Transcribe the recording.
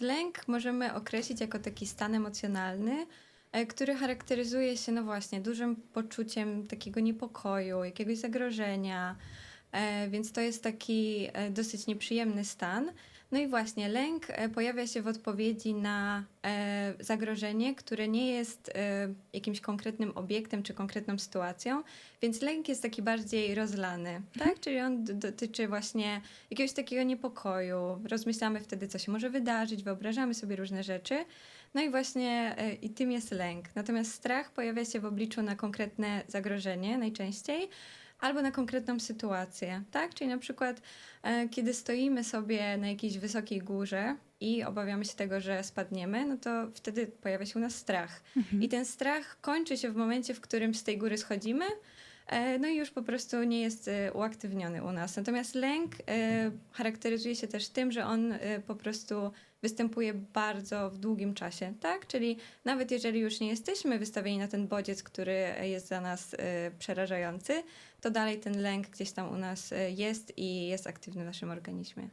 Lęk możemy określić jako taki stan emocjonalny, e, który charakteryzuje się, no właśnie, dużym poczuciem takiego niepokoju, jakiegoś zagrożenia. E, Więc to jest taki e, dosyć nieprzyjemny stan. No i właśnie, lęk e, pojawia się w odpowiedzi na zagrożenie, które nie jest jakimś konkretnym obiektem czy konkretną sytuacją, więc lęk jest taki bardziej rozlany, tak? Czyli on dotyczy właśnie jakiegoś takiego niepokoju. Rozmyślamy wtedy, co się może wydarzyć, wyobrażamy sobie różne rzeczy. No i właśnie i tym jest lęk. Natomiast strach pojawia się w obliczu na konkretne zagrożenie najczęściej albo na konkretną sytuację, tak? Czyli na przykład e, kiedy stoimy sobie na jakiejś wysokiej górze i obawiamy się tego, że spadniemy, no to wtedy pojawia się u nas strach. I ten strach kończy się w momencie, w którym z tej góry schodzimy, no i już po prostu nie jest e, uaktywniony u nas. Natomiast lęk e, charakteryzuje się też tym, że on e, po prostu występuje bardzo w długim czasie, tak? Czyli nawet jeżeli już nie jesteśmy wystawieni na ten bodziec, który jest dla nas e, przerażający, to dalej ten lęk gdzieś tam u nas e, jest i jest aktywny w naszym organizmie.